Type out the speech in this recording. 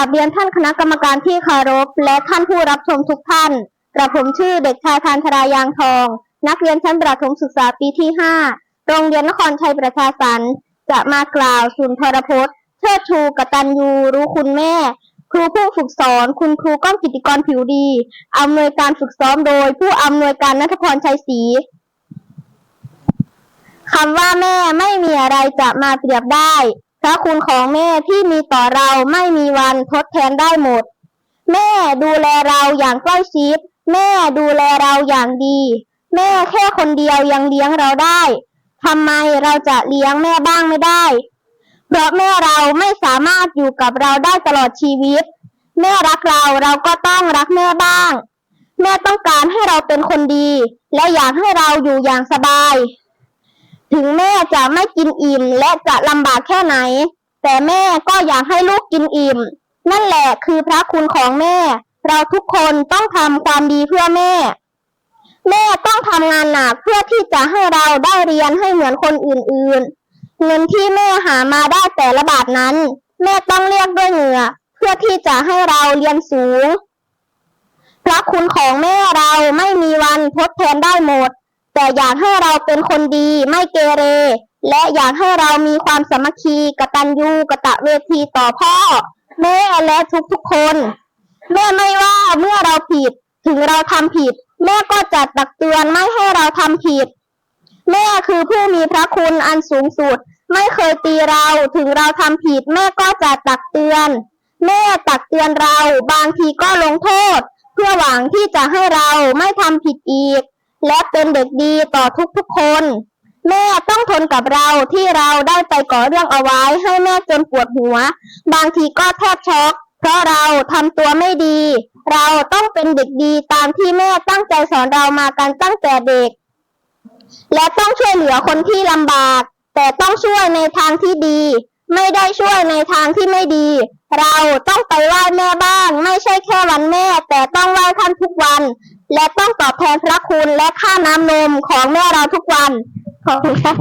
ราบเรียนท่านคณะกรรมการที่เคารพ และท่านผู้รับชมทุกท่าน กระผมชื่อเด็กชายพานธรายางทอง นักเรียนชั้นประถมศึกษาปีที่ 5 โรงเรียนนครชัยประชาสรรจะมากล่าวสุนทรพจน์ เชิดชูกตัญญู รู้คุณแม่ ครูผู้ฝึกสอน คุณครูก้องกิติกรผิวดีอำนวยการฝึกซ้อมโดย ผู้อำนวยการนัทพรชัยศรีคำว่าแม่ไม่มีอะไรจะมาเปรียบได้ พระคุณของแม่ที่มีต่อเราไม่มีวันทดแทนได้หมด แม่ดูแลเราอย่างใกล้ชิด แม่ดูแลเราอย่างดี แม่แค่คนเดียวยังเลี้ยงเราได้ทำไมเราจะเลี้ยงแม่บ้างไม่ได้ เพราะแม่เราไม่สามารถอยู่กับเราได้ตลอดชีวิต แม่รักเราเราก็ต้องรักแม่บ้าง แม่ต้องการให้เราเป็นคนดี และอยากให้เราอยู่อย่างสบาย ถึงแม่จะไม่กินอิ่มและจะลำบากแค่ไหน แต่แม่ก็อยากให้ลูกกินอิ่ม นั่นแหละคือพระคุณของแม่ เราทุกคนต้องทำความดีเพื่อแม่ แม่ต้องทำงานหนักเพื่อที่จะให้เราได้เรียนให้เหมือนคนอื่นๆ เงินที่แม่หามาได้แต่ละบาทนั้น แม่ต้องเรียกด้วยเหงื่อ เพื่อที่จะให้เราเรียนสูง พระคุณของแม่เราไม่มีวันทดแทนได้หมด แต่อยากให้เราเป็นคนดีไม่เกเร และอยากให้เรามีความสามัคคีกตัญญูกะตะเวทีต่อพ่อ แม่และทุกๆคน แม่ไม่ว่าเมื่อเราผิดถึงเราทำผิด แม่ก็จะตักเตือนไม่ให้เราทำผิด แม่คือผู้มีพระคุณอันสูงสุด ไม่เคยตีเราถึงเราทำผิด แม่ก็จะตักเตือน แม่ตักเตือนเราบางทีก็ลงโทษ เพื่อหวังที่จะให้เราไม่ทำผิดอีก และเป็นเด็กดีต่อทุกๆคน แม่ต้องทนกับเราที่เราได้ไปก่อเรื่องเอาไว้ให้แม่จนปวดหัว บางทีก็แทบช็อกเพราะเราทำตัวไม่ดี เราต้องเป็นเด็กดีตามที่แม่ตั้งใจสอนเรามากันตั้งแต่เด็ก และต้องช่วยเหลือคนที่ลำบาก แต่ต้องช่วยในทางที่ดี ไม่ได้ช่วยในทางที่ไม่ดี เราต้องไปไหว้แม่บ้าง ไม่ใช่แค่ และต้องตอบแทนพระคุณและค่าน้ำนมของแม่เราทุกวัน ขอบคุณครับ